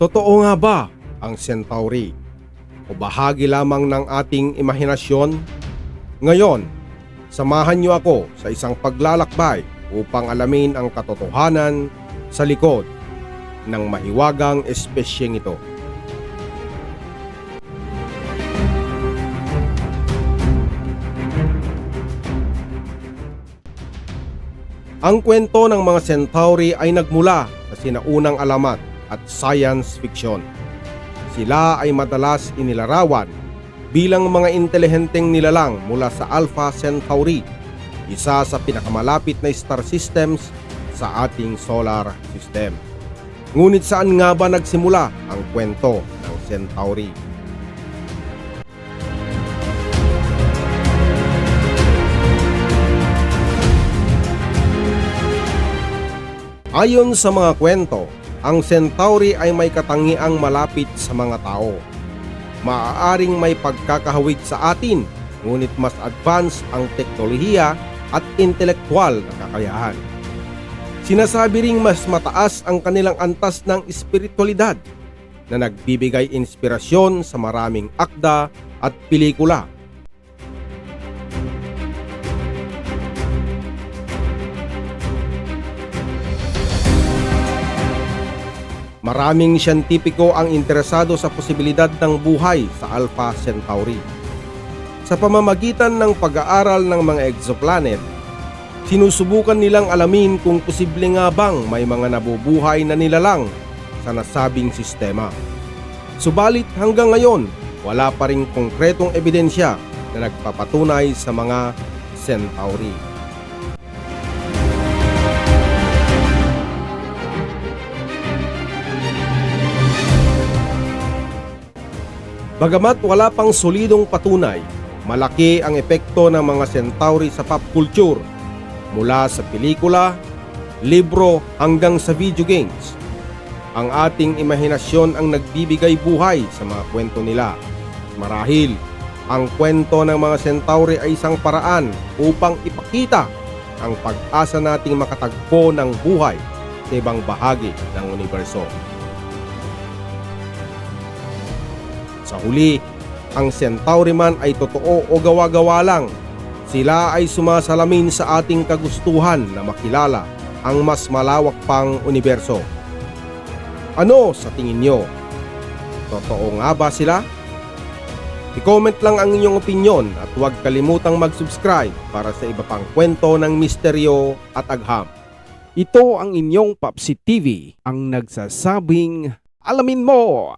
Totoo nga ba ang Centauri? O bahagi lamang ng ating imahinasyon? Ngayon, samahan niyo ako sa isang paglalakbay upang alamin ang katotohanan sa likod ng mahiwagang espesyeng ito. Ang kwento ng mga Centauri ay nagmula sa sinaunang alamat at science fiction. Sila ay madalas inilarawan bilang mga intelihenteng nilalang mula sa Alpha Centauri, isa sa pinakamalapit na star systems sa ating solar system. Ngunit saan nga ba nagsimula ang kwento ng Centauri? Ayon sa mga kwento, ang Centauri ay may katangiang malapit sa mga tao. Maaaring may pagkakahawig sa atin, ngunit mas advanced ang teknolohiya at intelektual na kakayahan. Sinasabi ring mas mataas ang kanilang antas ng espiritualidad na nagbibigay inspirasyon sa maraming akda at pelikula Maraming siyentipiko ang interesado sa posibilidad ng buhay sa Alpha Centauri. Sa pamamagitan ng pag-aaral ng mga exoplanet, sinusubukan nilang alamin kung posible nga bang may mga nabubuhay na nilalang sa nasabing sistema. Subalit hanggang ngayon, wala pa ring konkretong ebidensya na nagpapatunay sa mga Centauri. Bagamat wala pang solidong patunay, malaki ang epekto ng mga Centauri sa pop culture mula sa pelikula, libro hanggang sa video games. Ang ating imahinasyon ang nagbibigay buhay sa mga kwento nila. Marahil, ang kwento ng mga Centauri ay isang paraan upang ipakita ang pag-asa nating makatagpo ng buhay sa ibang bahagi ng universo. Sa huli, ang Centauri man ay totoo o gawa-gawa lang. Sila ay sumasalamin sa ating kagustuhan na makilala ang mas malawak pang universo. Ano sa tingin nyo? Totoo nga ba sila? I-comment lang ang inyong opinion at huwag kalimutang mag-subscribe para sa iba pang kwento ng misteryo at agham. Ito ang inyong Papsi TV, ang nagsasabing alamin mo.